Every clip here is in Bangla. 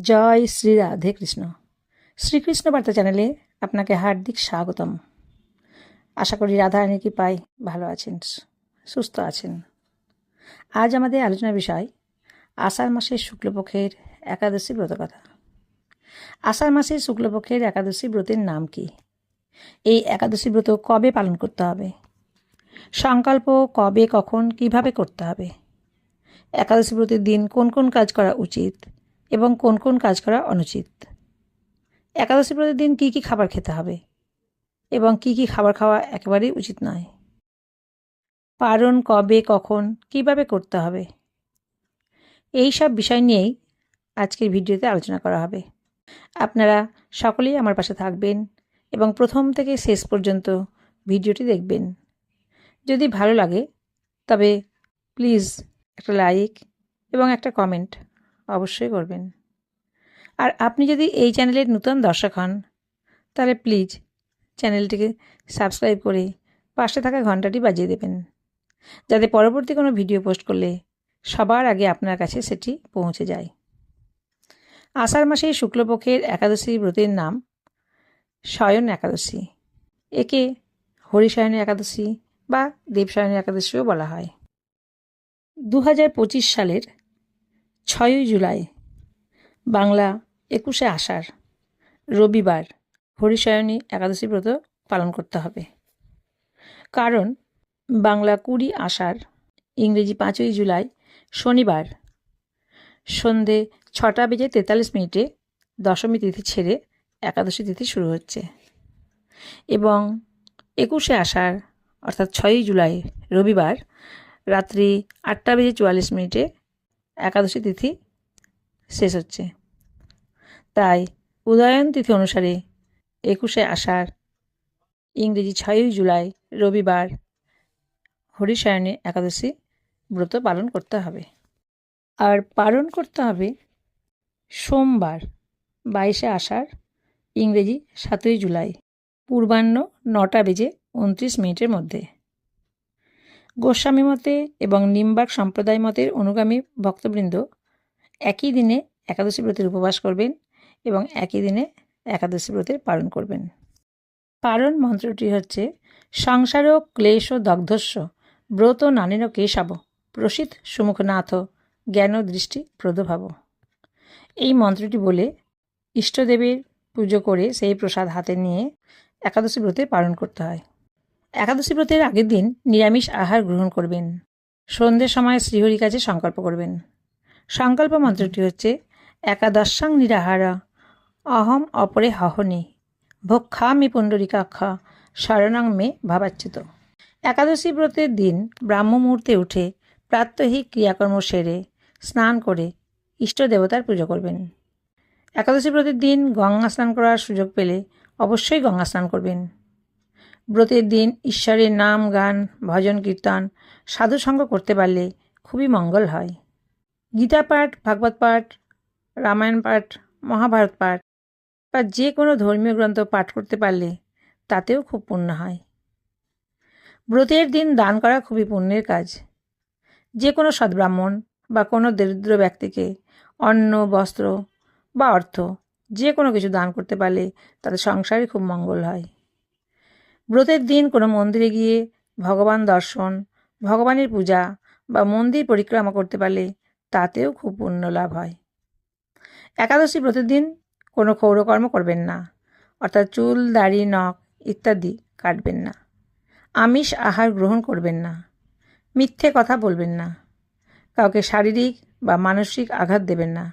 জয় শ্রী রাধে কৃষ্ণ। শ্রীকৃষ্ণ বার্তা চ্যানেলে আপনাকে হার্দিক স্বাগতম। আশা করি রাধারানী কি পাই ভালো আছেন, সুস্থ আছেন। আজ আমাদের আলোচনার বিষয়, আষাঢ় মাসের শুক্লপক্ষের একাদশী ব্রত কথা। আষাঢ় মাসের শুক্লপক্ষের একাদশী ব্রতের নাম কি? এই একাদশী ব্রত কবে পালন করতে হবে? সংকল্প কবে, কখন, কীভাবে করতে হবে? একাদশী ব্রতের দিন কোন কোন কাজ করা উচিত? এবং কোন কোন কাজ করা অনুচিত। একাদশী ব্রতের দিন কী কী খাবার খেতে হবে এবং কী কী খাবার খাওয়া একেবারেই উচিত নয়। পারণ কবে, কখন, কীভাবে করতে হবে? এই সব বিষয় নিয়েই আজকের ভিডিওতে আলোচনা করা হবে। আপনারা সকলেই আমার পাশে থাকবেন এবং প্রথম থেকে শেষ পর্যন্ত ভিডিওটি দেখবেন। যদি ভালো লাগে, তবে প্লিজ একটা লাইক এবং একটা কমেন্ট অবশ্যই করবেন। আর আপনি যদি এই চ্যানেলের নতুন দর্শক হন, তাহলে প্লিজ চ্যানেলটিকে সাবস্ক্রাইব করে পাশে থাকা ঘন্টাটি বাজিয়ে দেবেন। যাতে পরবর্তী কোনো ভিডিও পোস্ট করলে সবার আগে আপনার কাছে সেটি পৌঁছে যায়। আষাঢ় মাসে শুক্লপক্ষের একাদশী ব্রতের নাম শয়ন একাদশী। একে হরিশয়ন একাদশী বা দেবশয়ন একাদশীও বলা হয়। দু সালের ছয়ই জুলাই, বাংলা একুশে আষাঢ়, রবিবার, হরিশয়নী একাদশী ব্রত পালন করতে হবে। কারণ বাংলা কুড়ি আষাঢ়, ইংরেজি পাঁচই জুলাই, শনিবার, সন্ধে ছটা বেজে তেতাল্লিশ মিনিটে দশমী তিথি ছেড়ে একাদশী তিথি শুরু হচ্ছে। এবং একুশে আষাঢ়, অর্থাৎ ছয়ই জুলাই, রবিবার, রাত্রি আটটা বেজে চুয়াল্লিশ মিনিটে একাদশী তিথি শেষ হচ্ছে। তাই উদয়ন তিথি অনুসারে একুশে আষাঢ়, ইংরেজি ছয়ই জুলাই, রবিবার হরিশায়নে একাদশী ব্রত পালন করতে হবে। আর পালন করতে হবে সোমবার, বাইশে আষাঢ়, ইংরেজি সাতই জুলাই, পূর্বাহ্ন নটা বেজে উনত্রিশ মিনিটের মধ্যে। গোস্বামী মতে এবং নিম্বার্ক সম্প্রদায় মতের অনুগামী ভক্তবৃন্দ একই দিনে একাদশী ব্রতের উপবাস করবেন এবং একই দিনে একাদশী ব্রতের পালন করবেন। পালন মন্ত্রটি হচ্ছে, সংসার ক্লেশ ও দগ্ধস্য, ব্রত নানেন কেশাব প্রসিত সুমুখনাথ, জ্ঞান দৃষ্টি প্রদভাব। এই মন্ত্রটি বলে ইষ্টদেবের পুজো করে সেই প্রসাদ হাতে নিয়ে একাদশী ব্রতে পালন করতে হয়। একাদশী ব্রতের আগের দিন নিরামিষ আহার গ্রহণ করবেন। সন্ধ্যের সময় শ্রীহরির কাছে সংকল্প করবেন। সংকল্প মন্ত্রটি হচ্ছে, একাদশাং নিরাহারা, অহম অপরে হহনি ভক্ষামি পুণ্ডরিকাক্ষা, শরণাং মে ভাবাচ্যুত। একাদশী ব্রতের দিন ব্রাহ্ম মুহূর্তে উঠে প্রাত্যহিক ক্রিয়াকর্ম সেরে স্নান করে ইষ্ট দেবতার পুজো করবেন। একাদশী ব্রতের দিন গঙ্গা স্নান করার সুযোগ পেলে অবশ্যই গঙ্গা স্নান করবেন। ব্রতের দিন ঈশ্বরের নাম, গান, ভজন, কীর্তন সাধুসঙ্গ করতে পারলে খুবই মঙ্গল হয়। গীতা পাঠ, ভাগবত পাঠ, রামায়ণ পাঠ, মহাভারত পাঠ বা যে কোনো ধর্মীয় গ্রন্থ পাঠ করতে পারলে তাতেও খুব পুণ্য হয়। ব্রতের দিন দান করা খুবই পুণ্যের কাজ। যে কোনো সদ্ব্রাহ্মণ বা কোনো দরিদ্র ব্যক্তিকে অন্ন, বস্ত্র বা অর্থ যে কোনো কিছু দান করতে পারলে তাদের সংসারে খুব মঙ্গল হয়। ব্রতের দিন কোনো মন্দিরে গিয়ে ভগবান দর্শন, ভগবানের পূজা বা মন্দির পরিক্রমা করতে পারলে তাতেও খুব পুণ্য লাভ হয়। একাদশী ব্রতের দিন কোনো ক্ষৌরকর্ম করবেন না, অর্থাৎ চুল, দাড়ি, নখ ইত্যাদি কাটবেন না। আমিষ আহার গ্রহণ করবেন না, মিথ্যে কথা বলবেন না, কাউকে শারীরিক বা মানসিক আঘাত দেবেন না,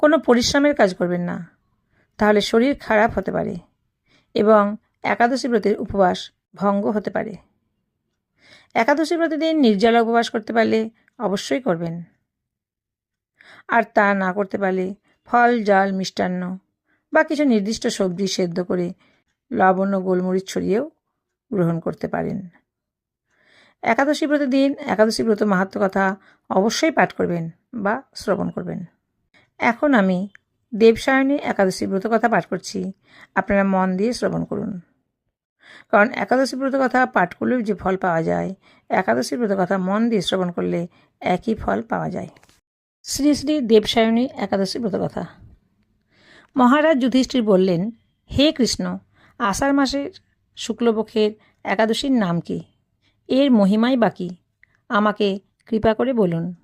কোনো পরিশ্রমের কাজ করবেন না, তাহলে শরীর খারাপ হতে পারে এবং একাদশী ব্রতের উপবাস ভঙ্গ হতে পারে। একাদশী ব্রতের দিন নির্জলা উপবাস করতে পারলে অবশ্যই করবেন। আর তা না করতে পারলে ফল, জল, মিষ্টান্ন বা কিছু নির্দিষ্ট সবজি সেদ্ধ করে লবণ ও গোলমরিচ ছড়িয়েও গ্রহণ করতে পারেন। একাদশী ব্রতের দিন একাদশী ব্রত মাহাত্ম কথা অবশ্যই পাঠ করবেন বা শ্রবণ করবেন। এখন আমি দেবসায়নী একাদশী ব্রত কথা পাঠ করছি। আপনারা মন দিয়ে শ্রবণ করুন। কারণ একাদশী ব্রত কথা পাঠ করলেও যে ফল পাওয়া যায় একাদশী ব্রত কথা মন দিয়ে শ্রবণ করলে একই ফল পাওয়া যায়। শ্রী শ্রী দেবসায়নী একাদশী ব্রতকথা মহারাজ যুধিষ্ঠির বললেন, হে কৃষ্ণ, আষাঢ় মাসের শুক্লপক্ষের একাদশীর নাম কি? এর মহিমাই বাকি আমাকে কৃপা করে বলুন।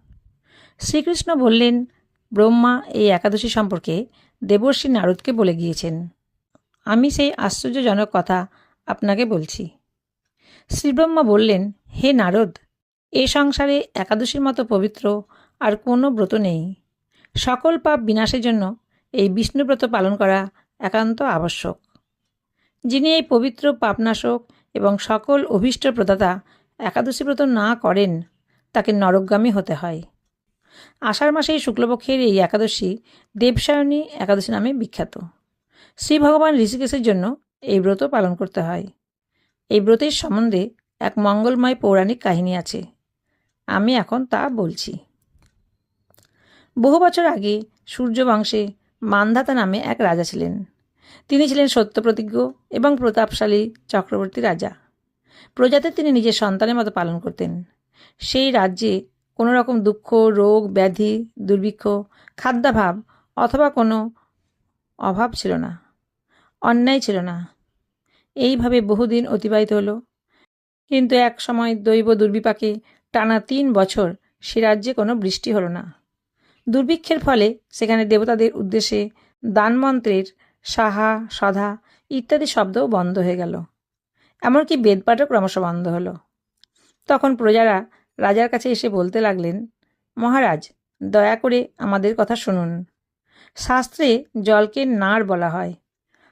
শ্রীকৃষ্ণ বললেন, ব্রহ্মা এই একাদশী সম্পর্কে দেবর্ষী নারদকে বলে গিয়েছেন। আমি সেই আশ্চর্যজনক কথা আপনাকে বলছি। শ্রীব্রহ্মা বললেন, হে নারদ, এ সংসারে একাদশীর মতো পবিত্র আর কোনো ব্রত নেই। সকল পাপ বিনাশের জন্য এই বিষ্ণুব্রত পালন করা একান্ত আবশ্যক। যিনি এই পবিত্র পাপনাশক এবং সকল অভীষ্ট প্রদাতা একাদশী ব্রত না করেন, তাকে নরকগামী হতে হয়। আষাঢ় মাসে শুক্লপক্ষের এই একাদশী দেবসায়নী একাদশী নামে বিখ্যাত। শ্রী ভগবান ঋষিকেশের জন্য এই ব্রত পালন করতে হয়। এই ব্রতের সম্বন্ধে এক মঙ্গলময় পৌরাণিক কাহিনী আছে। আমি এখন তা বলছি। বহু বছর আগে সূর্যবংশে মান্ধাতা নামে এক রাজা ছিলেন। তিনি ছিলেন সত্যপ্রতিজ্ঞ এবং প্রতাপশালী চক্রবর্তী রাজা। প্রজাদের তিনি নিজের সন্তানের মতো পালন করতেন। সেই রাজ্যে কোনো রকম দুঃখ, রোগ, ব্যাধি, দুর্ভিক্ষ, খাদ্যাভাব অথবা কোনো অভাব ছিল না। অন্যায় ছিল না। এইভাবে বহুদিন অতিবাহিত হলো। কিন্তু এক সময় দৈব দুর্বিপাকে টানা তিন বছর সে রাজ্যে কোনো বৃষ্টি হলো না। দুর্ভিক্ষের ফলে সেখানে দেবতাদের উদ্দেশ্যে দানমন্ত্রের সাহা, সধা ইত্যাদি শব্দও বন্ধ হয়ে গেল। এমনকি বেদপাঠও ক্রমশ বন্ধ হলো। তখন প্রজারা রাজার কাছে এসে বলতে লাগলেন, মহারাজ, দয়া করে আমাদের কথা শুনুন। শাস্ত্রে জলকে নাড় বলা হয়।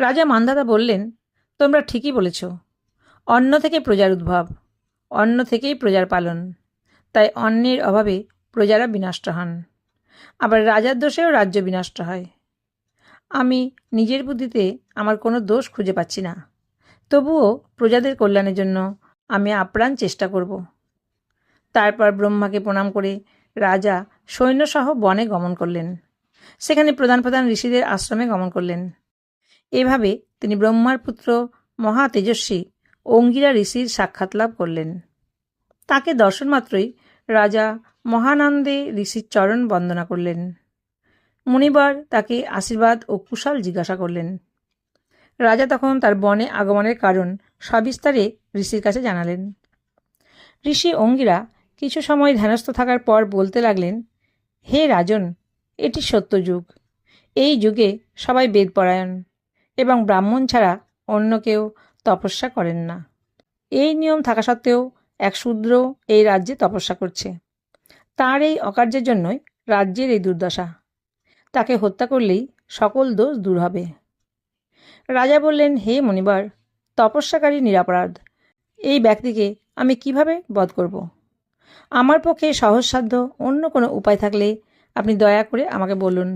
রাজা মান্ধাতা বললেন, তোমরা ঠিকই বলেছ। অন্ন থেকে প্রজার উদ্ভব, অন্ন থেকেই প্রজার পালন। তাই অন্নের অভাবে প্রজারা বিনষ্ট হন। আবার রাজার দোষেও রাজ্য বিনষ্ট হয়। আমি নিজের বুদ্ধিতে আমার কোনো দোষ খুঁজে পাচ্ছি না। তবুও প্রজাদের কল্যাণের জন্য আমি আপ্রাণ চেষ্টা করব। তারপর ব্রহ্মাকে প্রণাম করে রাজা সৈন্যসহ বনে গমন করলেন। সেখানে প্রধান প্রধান ঋষিদের আশ্রমে গমন করলেন। এভাবে তিনি ব্রহ্মার পুত্র মহা তেজস্বী অঙ্গিরা ঋষির সাক্ষাৎ লাভ করলেন। তাকে দর্শন মাত্রই রাজা মহানন্দে ঋষির চরণ বন্দনা করলেন। মুনিবার তাকে আশীর্বাদ ও কুশল জিজ্ঞাসা করলেন। রাজা তখন তার বনে আগমনের কারণ সবিস্তারে ঋষির কাছে জানালেন। ঋষি অঙ্গিরা কিছু সময় ধ্যানস্থ থাকার পর বলতে লাগলেন, হে রাজন, এটি সত্য যুগ এই যুগে সবাই বেদপরায়ণ। এবং ব্রাহ্মণ ছাড়া অন্য কেউ তপস্যা করেন না। এই নিয়ম থাকা সত্ত্বেও এক শূদ্র এই রাজ্যে তপস্যা করছে। তার এই অকার্যের জন্যই রাজ্যের এই দুর্দশা। তাকে হত্যা করলেই সকল দোষ দূর হবে। রাজা বললেন, হে মণিবার, তপস্যাকারী নিরাপরাধ, এই ব্যক্তিকে আমি কীভাবে বধ করব? আমার পক্ষে সহজসাধ্য অন্য কোনো উপায় থাকলে আপনি দয়া করে আমাকে বলুন।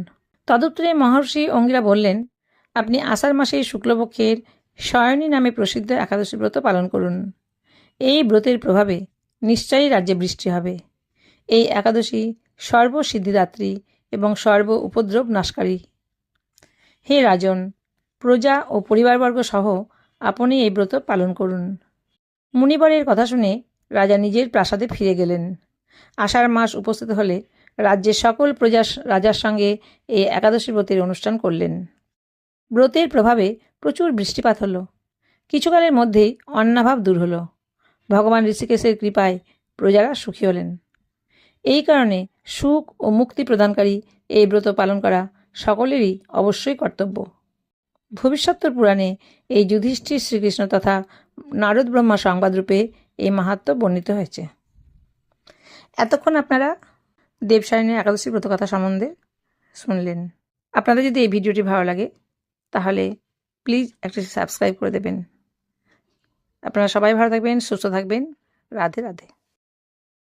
তদুত্তরে মহর্ষি অঙ্গিরা বললেন আপনি আষাঢ় মাসে শুক্লপক্ষের শয়নী নামে প্রসিদ্ধ একাদশী ব্রত পালন করুন। এই ব্রতের প্রভাবে নিশ্চয়ই রাজ্যে বৃষ্টি হবে। এই একাদশী সর্বসিদ্ধিদাত্রী এবং সর্ব উপদ্রব নাশকারী। হে রাজন, প্রজা ও পরিবারবর্গ সহ আপনি এই ব্রত পালন করুন। মুনিবরের কথা শুনে রাজা নিজের প্রাসাদে ফিরে গেলেন। আষাঢ় মাস উপস্থিত হলে রাজ্যের সকল প্রজা রাজার সঙ্গে এই একাদশী ব্রতের অনুষ্ঠান করলেন। ব্রতের প্রভাবে প্রচুর বৃষ্টিপাত হলো। কিছুকালের মধ্যেই অন্নাভাব দূর হলো। ভগবান ঋষিকেশের কৃপায় প্রজারা সুখী হলেন। এই কারণে সুখ ও মুক্তি প্রদানকারী এই ব্রত পালন করা সকলেরই অবশ্যই কর্তব্য। ভবিষ্যত্তর পুরাণে এই যুধিষ্ঠির শ্রীকৃষ্ণ তথা নারদ ব্রহ্মা সংবাদরূপে এই মাহাত্ম বর্ণিত হয়েছে। এতক্ষণ আপনারা দেবসায়নের একাদশী ব্রতকথা সম্বন্ধে শুনলেন। আপনাদের যদি এই ভিডিওটি ভালো লাগে তাহলে প্লিজ একটা সাবস্ক্রাইব করে দেবেন। আপনারা সবাই ভালো থাকবেন সুস্থ থাকবেন। রাধে রাধে।